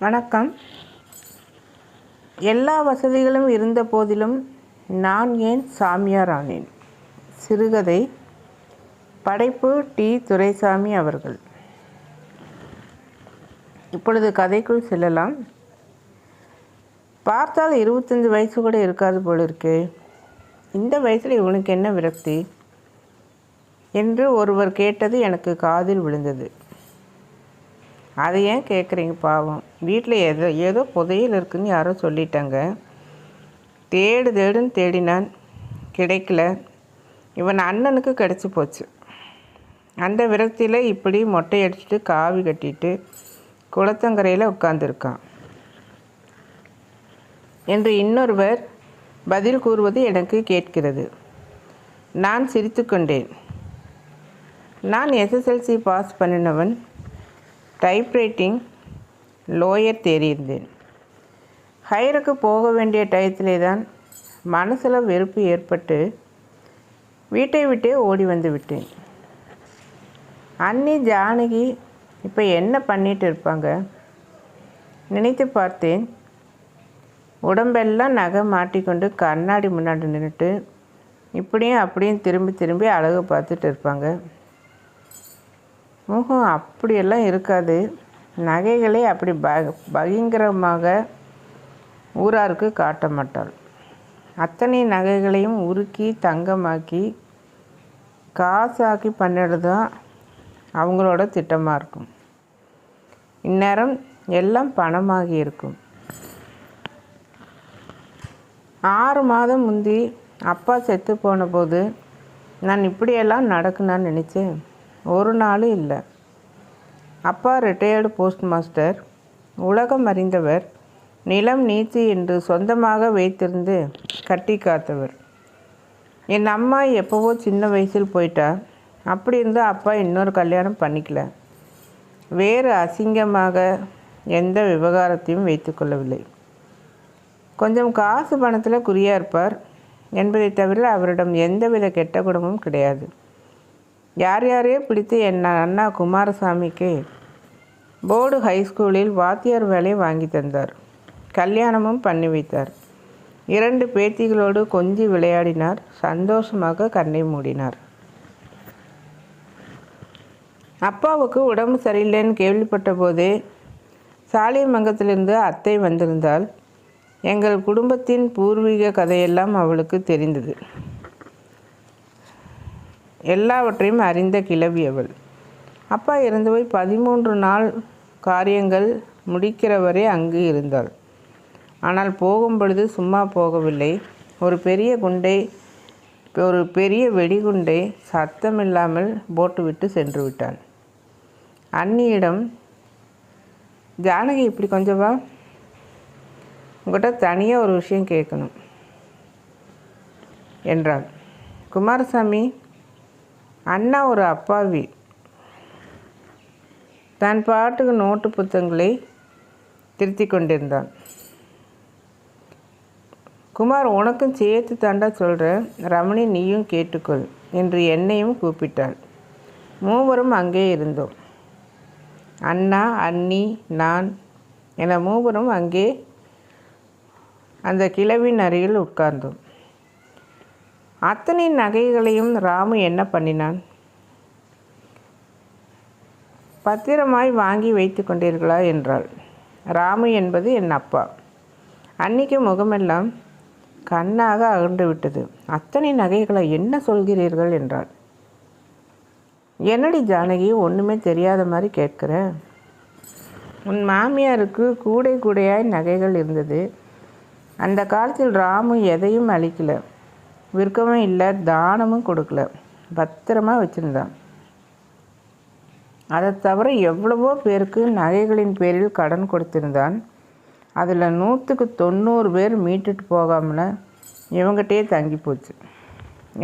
வணக்கம். எல்லா வசதிகளும் இருந்த போதிலும் நான் ஏன் சாமியார் ஆனேன்? சிறுகதை. படைப்பு டி. துரைசாமி அவர்கள். இப்பொழுது கதைக்குள் செல்லலாம். பார்த்தால் இருபத்தஞ்சி வயசு கூட இருக்காது போல இருக்கு. இந்த வயசில் இவனுக்கு என்ன விரக்தி? என்று ஒருவர் கேட்டது எனக்கு காதில் விழுந்தது. அதை ஏன் கேட்குறீங்க பாவம்? வீட்டில் ஏதோ ஏதோ புதையல் இருக்குன்னு யாரோ சொல்லிட்டாங்க. தேடு தேடுன்னு தேடினான். கிடைக்கல. இவன் அண்ணனுக்கு கிடச்சி போச்சு. அந்த விரக்தியில் இப்படி மொட்டை அடிச்சுட்டு காவி கட்டிட்டு குளத்தங்கரையில் உட்காந்துருக்கான் என்று இன்னொருவர் பதில் கூறுவது எனக்கு கேட்கிறது. நான் சிரித்துக்கொண்டேன் நான் எஸ்எஸ்எல்சி பாஸ் பண்ணினவன். டைப்ரைட்டிங் லோயர் தேறியிருந்தேன். ஹையருக்கு போக வேண்டிய டயத்திலே தான் மனசில் வெறுப்பு ஏற்பட்டு வீட்டை விட்டே ஓடி வந்து விட்டேன். அண்ணி ஜானகி இப்போ என்ன பண்ணிட்டு இருப்பாங்க? நினைத்து பார்த்தேன். உடம்பெல்லாம் நகை மாட்டிக்கொண்டு கண்ணாடி முன்னாடி நின்றுட்டு இப்படியும் அப்படியும் திரும்பி திரும்பி அழகு பார்த்துட்டு இருப்பாங்க. முகம் அப்படியெல்லாம் இருக்காது. நகைகளை அப்படி ப பயங்கரமாக ஊராருக்கு காட்ட மாட்டாள். அத்தனை நகைகளையும் உருக்கி தங்கமாக்கி காசாக்கி பண்ணிடுறது தான் அவங்களோட திட்டமாக இருக்கும். இந்நேரம் எல்லாம் பணமாகி இருக்கும். ஆறு மாதம் முந்தி அப்பா செத்து போன போது நான் இப்படியெல்லாம் நடக்குனான்னு நினச்சேன். ஒரு நாளும் இல்லை. அப்பா ரிட்டையர்டு போஸ்ட் மாஸ்டர் உலகம் அறிந்தவர். நிலம் நீச்சி என்று சொந்தமாக வைத்திருந்து கட்டி காத்தவர். என் அம்மா எப்போவோ சின்ன வயசில் போயிட்டா. அப்படி இருந்தால் அப்பா இன்னொரு கல்யாணம் பண்ணிக்கல. வேறு அசிங்கமாக எந்த விவகாரத்தையும் வைத்துக்கொள்ளவில்லை கொஞ்சம் காசு பணத்தில் குறியாக இருப்பார். என்பதை தவிர அவரிடம் எந்தவித கெட்ட குணமும் கிடையாது. யார் யாரையோ பிடித்து என் அண்ணா குமாரசாமிக்கு போர்டு ஹைஸ்கூலில் வாத்தியார் வேலை வாங்கி தந்தார். கல்யாணமும் பண்ணி வைத்தார். இரண்டு பேத்திகளோடு கொஞ்சி விளையாடினார். சந்தோஷமாக கண்ணை மூடினார். அப்பாவுக்கு உடம்பு சரியில்லைன்னு கேள்விப்பட்ட போதே சாலியமங்கத்திலிருந்து அத்தை வந்திருந்தால் எங்கள் குடும்பத்தின் பூர்வீக கதையெல்லாம் அவளுக்கு தெரிந்தது. எல்லாவற்றையும் அறிந்த கிளவி அவள். அப்பா இறந்து போய் பதிமூன்று நாள் காரியங்கள் முடிக்கிறவரே அங்கு இருந்தாள். ஆனால் போகும் பொழுது சும்மா போகவில்லை. ஒரு பெரிய குண்டை ஒரு பெரிய வெடிகுண்டை சத்தமில்லாமல் போட்டுவிட்டு சென்று விட்டாள் அண்ணியிடம் ஜானகி இப்படி கொஞ்சம் வா. உங்கள்கிட்ட தனியாக ஒரு விஷயம் கேட்கணும் என்றாள். குமாரசாமி அண்ணா ஒரு அப்பாவி. தன் பாட்டுக்கு நோட்டு புத்தகங்களை திருத்தி கொண்டிருந்தான். குமார் உனக்கும் சேர்த்து தாண்டா சொல்கிறேன் ரமணி நீயும் கேட்டுக்கொள் என்று என்னையும் கூப்பிட்டாள் மூவரும் அங்கே இருந்தோம். அண்ணா அண்ணி நான் என மூவரும் அங்கே அந்த கிழவின் அருகில் உட்கார்ந்தோம். அத்தனை நகைகளையும் ராமு என்ன பண்ணினான்? பத்திரமாய் வாங்கி வைத்து கொண்டீர்களா? என்றாள். ராமு என்பது என் அப்பா. அன்னைக்கு முகமெல்லாம் கண்ணாக அகன்று விட்டது. அத்தனை நகைகளை என்ன சொல்கிறீர்கள்? என்றாள். என்னடி ஜானகி ஒன்றுமே தெரியாத மாதிரி கேட்குற? உன் மாமியாருக்கு கூடை கூடையாய் நகைகள் இருந்தது. அந்த காலத்தில் ராமு எதையும் அழிக்கல விற்கவும் இல்லை தானமும் கொடுக்கல. பத்திரமா வச்சுருந்தான். அதை தவிர எவ்வளவோ பேருக்கு நகைகளின் பேரில் கடன் கொடுத்திருந்தான். அதில் நூற்றுக்கு தொண்ணூறு பேர் மீட்டுட்டு போகாமல் இவங்கிட்டே தங்கி போச்சு.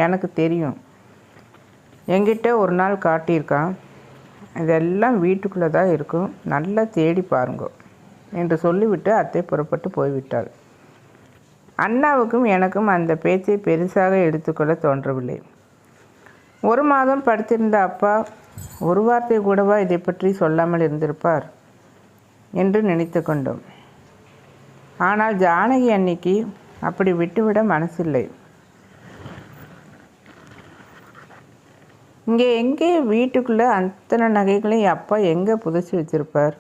எனக்கு தெரியும். என்கிட்ட ஒரு நாள் காட்டியிருக்கான் இதெல்லாம் வீட்டுக்குள்ளே தான் இருக்கும். நல்லா தேடி பாருங்க என்று சொல்லிவிட்டு அத்தை புறப்பட்டு போய்விட்டாள். அண்ணாவுக்கும் எனக்கும் அந்த பேச்சை பெருசாக எடுத்துக்கொள்ள தோன்றவில்லை. ஒரு மாதம் படுத்திருந்த அப்பா ஒரு வார்த்தை கூடவா இதை பற்றி சொல்லாமல் இருந்திருப்பார்? என்று நினைத்து கொண்டோம். ஆனால் ஜானகி அன்னைக்கு அப்படி விட்டுவிட மனசில்லை. இங்கே எங்கே வீட்டுக்குள்ளே அத்தனை நகைகளை அப்பா எங்கே புதைச்சி வச்சிருப்பார்?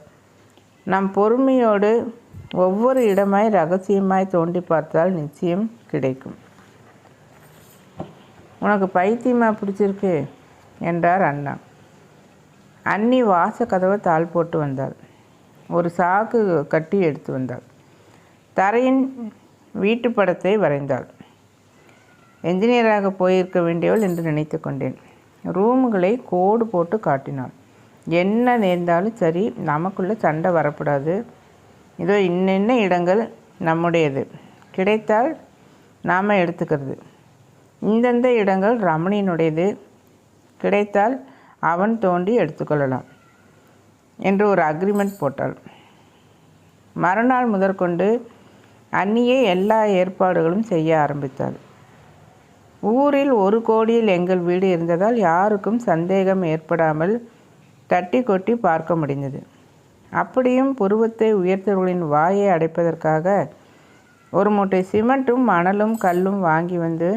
நம் பொறுமையோடு ஒவ்வொரு இடமாய் ரகசியமாய் தோண்டி பார்த்தால் நிச்சயம் கிடைக்கும். உனக்கு பைத்தியமா பிடிச்சிருக்கு? என்றார் அண்ணா. அண்ணி வாச கதவை தாள் போட்டு வந்தாள். ஒரு சாக்கு கட்டி எடுத்து வந்தாள். தரையின் வீட்டு படத்தை வரைந்தாள். என்ஜினியராக போயிருக்க வேண்டியவள் என்று நினைத்து கொண்டேன். ரூமுகளை கோடு போட்டு காட்டினாள். என்ன நேர்ந்தாலும் சரி நமக்குள்ளே சண்டை வரக்கூடாது இதோ இன்னென்ன இடங்கள் நம்முடையது. கிடைத்தால் நாம் எடுத்துக்கிறது. இந்தந்த இடங்கள் ரமணியினுடையது. கிடைத்தால் அவன் தோண்டி எடுத்துக்கொள்ளலாம் என்று ஒரு அக்ரிமெண்ட் போட்டாள். மறுநாள் முதற்கொண்டு அன்னியே எல்லா ஏற்பாடுகளும் செய்ய ஆரம்பித்தாள். ஊரில் ஒரு கோடியில் எங்கள் வீடு இருந்ததால் யாருக்கும் சந்தேகம் ஏற்படாமல் தட்டி கொட்டி பார்க்க முடிந்தது. அப்படியும் புருவத்தை உயர்த்தவர்களின் வாயை அடைப்பதற்காக ஒரு மூட்டை சிமெண்ட்டும் மணலும் கல்லும் வாங்கி வந்து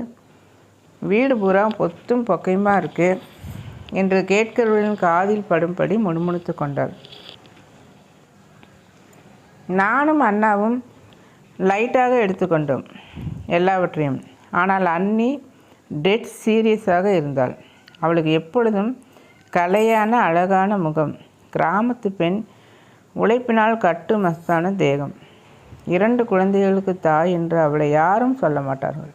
வீடு பூரா பொத்தும் பொக்கையுமா இருக்குது என்று கேட்கிறவர்களின் காதில் படும்படி முணுமுணுத்து கொண்டாள். நானும் அண்ணாவும் லைட்டாக எடுத்துக்கொண்டோம் எல்லாவற்றையும். ஆனால் அண்ணி டெட் சீரியஸாக இருந்தாள். அவளுக்கு எப்பொழுதும் கலையான அழகான முகம். கிராமத்து பெண் உழைப்பினால் கட்டு மஸ்தான தேகம். இரண்டு குழந்தைகளுக்கு தாய் என்று அவளை யாரும் சொல்ல மாட்டார்கள்.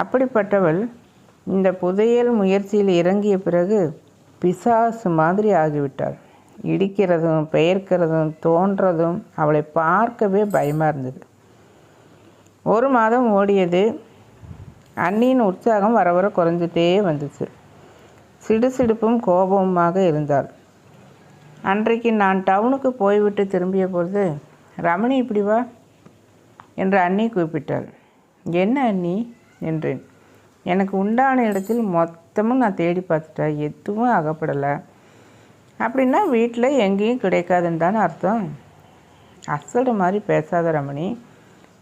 அப்படிப்பட்டவள் இந்த புதையல் முயற்சியில் இறங்கிய பிறகு பிசாசு மாதிரி ஆகிவிட்டாள். இடிக்கிறதும் பெயர்க்கிறதும் தோன்றதும் அவளை பார்க்கவே பயமாக இருந்தது. ஒரு மாதம் ஓடியது அண்ணியின் உற்சாகம் வர வர குறைஞ்சிட்டே வந்துச்சு. சிடுசிடுப்பும் கோபமுமாக இருந்தாள். அன்றைக்கு நான் டவுனுக்கு போய்விட்டு திரும்பிய பொழுது ரமணி இப்படி வா என்று அண்ணி கூப்பிட்டாள். என்ன அண்ணி? என்றேன். எனக்கு உண்டான இடத்தில் மொத்தமும் நான் தேடி பார்த்துட்டேன் எதுவும் அகப்படலை. அப்படின்னா வீட்டில் எங்கேயும் கிடைக்காதுன்னு தானே அர்த்தம்? அசடு மாதிரி பேசாத ரமணி.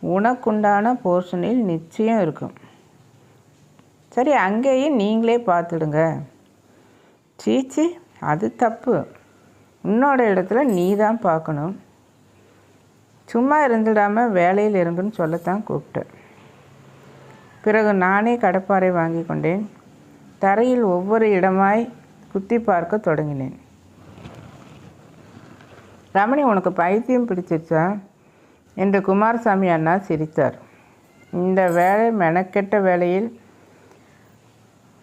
உனக்குண்டான போர்ஷனில் நிச்சயம் இருக்கும். சரி அங்கேயே நீங்களே பார்த்துடுங்க. சீச்சி அது தப்பு. உன்னோட இடத்துல நீ தான் பார்க்கணும். சும்மா இருந்துடாமல் வேலையில் இருங்குன்னு சொல்லத்தான் கூப்பிட்டேன். பிறகு நானே கடப்பாறை வாங்கி கொண்டேன். தரையில் ஒவ்வொரு இடமாய் குத்தி பார்க்க தொடங்கினேன். ரமணி உனக்கு பைத்தியம் பிடிச்சிருச்சா? என்று குமாரசாமி அண்ணா சிரித்தார். இந்த வேலை மெனக்கெட்ட வேலையில்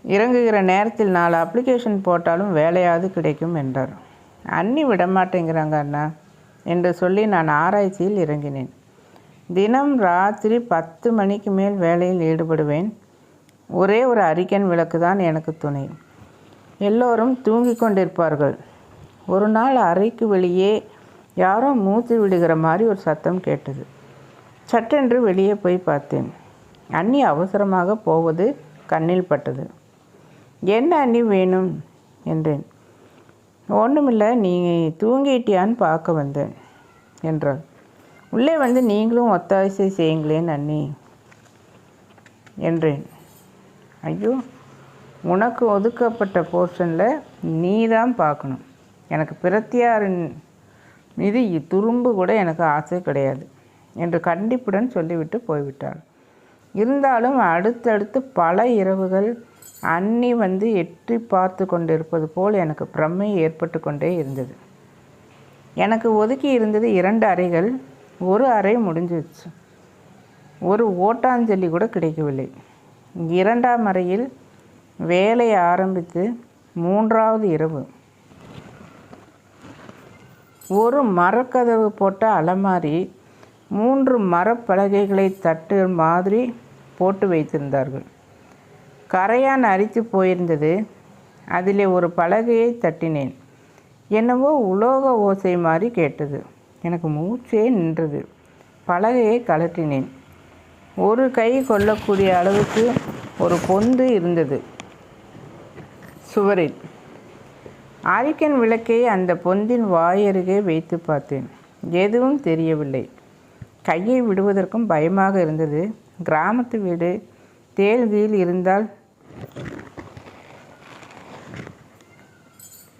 இறங்குகிற நேரத்தில் நாலு அப்ளிகேஷன் போட்டாலும் வேலையாவது கிடைக்கும் என்றார். அண்ணி விடமாட்டேங்கிறாங்க அண்ணா என்று சொல்லி நான் ஆராய்ச்சியில் இறங்கினேன். தினம் ராத்திரி பத்து மணிக்கு மேல் வேலையில் ஈடுபடுவேன். ஒரே ஒரு அரிக்கன் விளக்கு தான் எனக்கு துணை. எல்லோரும் தூங்கி கொண்டிருப்பார்கள். ஒரு நாள் அறைக்கு வெளியே யாரோ மூச்சு விடுகிற மாதிரி ஒரு சத்தம் கேட்டது. சட்டென்று வெளியே போய் பார்த்தேன். அண்ணி அவசரமாக போவது கண்ணில் பட்டது. என்ன அண்ணி வேணும்? என்றேன். ஒன்றுமில்லை நீ தூங்கிட்டியான்னு பார்க்க வந்தேன் என்றாள். உள்ளே வந்து நீங்களும் ஒத்தாசை செய்யுங்களேன் அண்ணி என்றேன். ஐயோ உனக்கு ஒதுக்கப்பட்ட போர்ஷனில் நீ தான் பார்க்கணும். எனக்கு பிரத்தியாரின் மீது துரும்பு கூட எனக்கு ஆசை கிடையாது என்று கண்டிப்புடன் சொல்லிவிட்டு போய்விட்டாள். இருந்தாலும் அடுத்தடுத்து பல இரவுகள் அன்னி வந்து எட்டி பார்த்து கொண்டிருப்பது போல் எனக்கு பிரமை ஏற்பட்டு கொண்டே இருந்தது. எனக்கு ஒதுக்கி இருந்தது இரண்டு அறைகள் ஒரு அறை முடிஞ்சிடுச்சு ஒரு ஓட்டாஞ்சலி கூட கிடைக்கவில்லை. இரண்டாம் அறையில் வேலை ஆரம்பித்து மூன்றாவது இரவு. ஒரு மரக்கதவு போட்ட அலமாரி மூன்று மரப்பலகைகளை தட்டு மாதிரி போட்டு வைத்திருந்தார்கள். கரையான் அரித்து போயிருந்தது. அதிலே ஒரு பலகையை தட்டினேன். என்னவோ உலோக ஓசை மாதிரி கேட்டது. எனக்கு மூச்சே நின்றது. பலகையை கலட்டினேன் ஒரு கை கொள்ளக்கூடிய அளவுக்கு ஒரு பொந்து இருந்தது. சுவரில். ஆரிக்கன் விளக்கை அந்த பொந்தின் வாயருகே வைத்து பார்த்தேன். எதுவும் தெரியவில்லை. கையை விடுவதற்கும் பயமாக இருந்தது. கிராமத்து வீடு தேல்வியில் இருந்தால்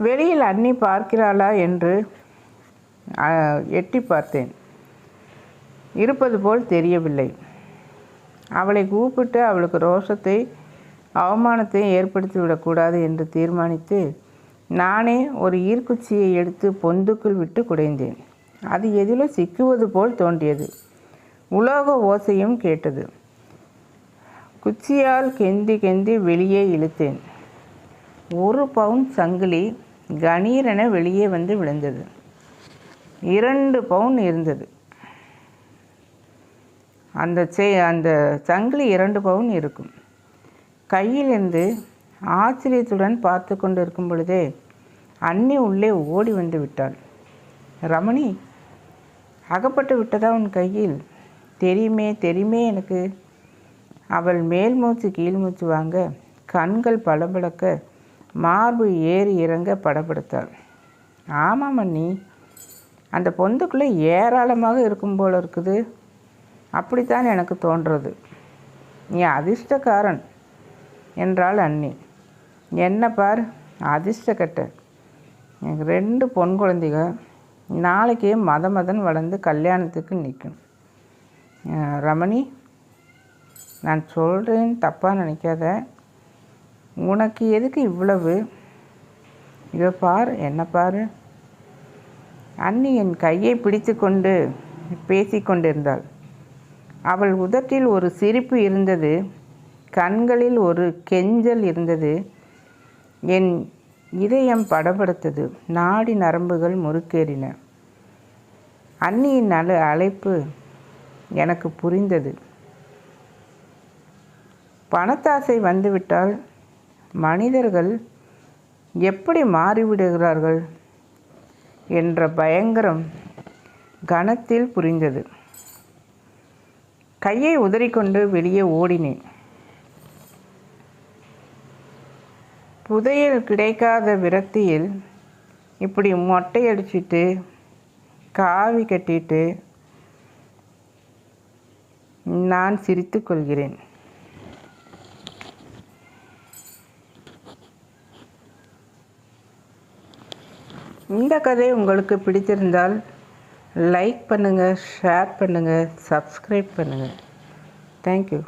வெளியில் அண்ணி பார்க்கிறாளா என்று எட்டி பார்த்தேன். இருப்பது போல் தெரியவில்லை. அவளை கூப்பிட்டு அவளுக்கு ரோஷத்தை அவமானத்தை ஏற்படுத்தி விடக்கூடாது என்று தீர்மானித்து நானே ஒரு ஈர்க்குச்சியை எடுத்து பொந்துக்குள் விட்டு குடைந்தேன். அது எதிலோ சிக்குவது போல் தோன்றியது. உலோக ஓசையும் கேட்டது. குச்சியால் கெந்தி கெந்தி வெளியே இழுத்தேன். ஒரு பவுன் சங்கிலி கணீரென வெளியே வந்து விழுந்தது. இரண்டு பவுன் இருந்தது. அந்த செ அந்த சங்கிலி இரண்டு பவுன் இருக்கும். கையிலிருந்து ஆச்சரியத்துடன் பார்த்து கொண்டு இருக்கும் பொழுதே அண்ணி உள்ளே ஓடி வந்து விட்டாள். ரமணி அகப்பட்டு விட்டதா உன் கையில்? தெரியுமே தெரியுமே எனக்கு. அவள் மேல் மூச்சு கீழ் மூச்சு வாங்க கண்கள் பளபளக்க மார்பு ஏறி இறங்க படப்படுத்தாள் ஆமாம் மண்ணி அந்த பொந்துக்குள்ளே ஏராளமாக இருக்கும் போல இருக்குது. அப்படித்தான் எனக்கு தோன்றது. நீ அதிர்ஷ்டக்காரன் என்றாள் அண்ணி. என்ன பார் அதிர்ஷ்டக்கட்ட எனக்கு ரெண்டு பொன் குழந்தைங்க நாளைக்கே மத மதன் வளர்ந்து கல்யாணத்துக்கு நிற்கும். ரமணி நான் சொல்கிறேன்னு தப்பாக நினைக்காத. உனக்கு எதுக்கு இவ்வளவு? இதை பார் என்ன பார்? அண்ணி என் கையை பிடித்து கொண்டு பேசி கொண்டிருந்தாள் அவள் உதட்டில் ஒரு சிரிப்பு இருந்தது. கண்களில் ஒரு கெஞ்சல் இருந்தது. என் இதயம் படபடுத்தது. நாடி நரம்புகள் முறுக்கேறின. அன்னியின் அழைப்பு எனக்கு புரிந்தது. பணத்தாசை வந்துவிட்டால் மனிதர்கள் எப்படி மாறிவிடுகிறார்கள் என்ற பயங்கரம் கணத்தில் புரிந்தது. கையை உதறிக்கொண்டு வெளியே ஓடினேன். புதையல் கிடைக்காத விரக்தியில் இப்படி மொட்டையடிச்சிட்டு காவி கட்டிட்டு நான் சிரித்து கொள்கிறேன். இந்த கதை உங்களுக்கு பிடித்திருந்தால் லைக் பண்ணுங்கள் ஷேர் பண்ணுங்கள் சப்ஸ்கிரைப் பண்ணுங்கள் தேங்க்யூ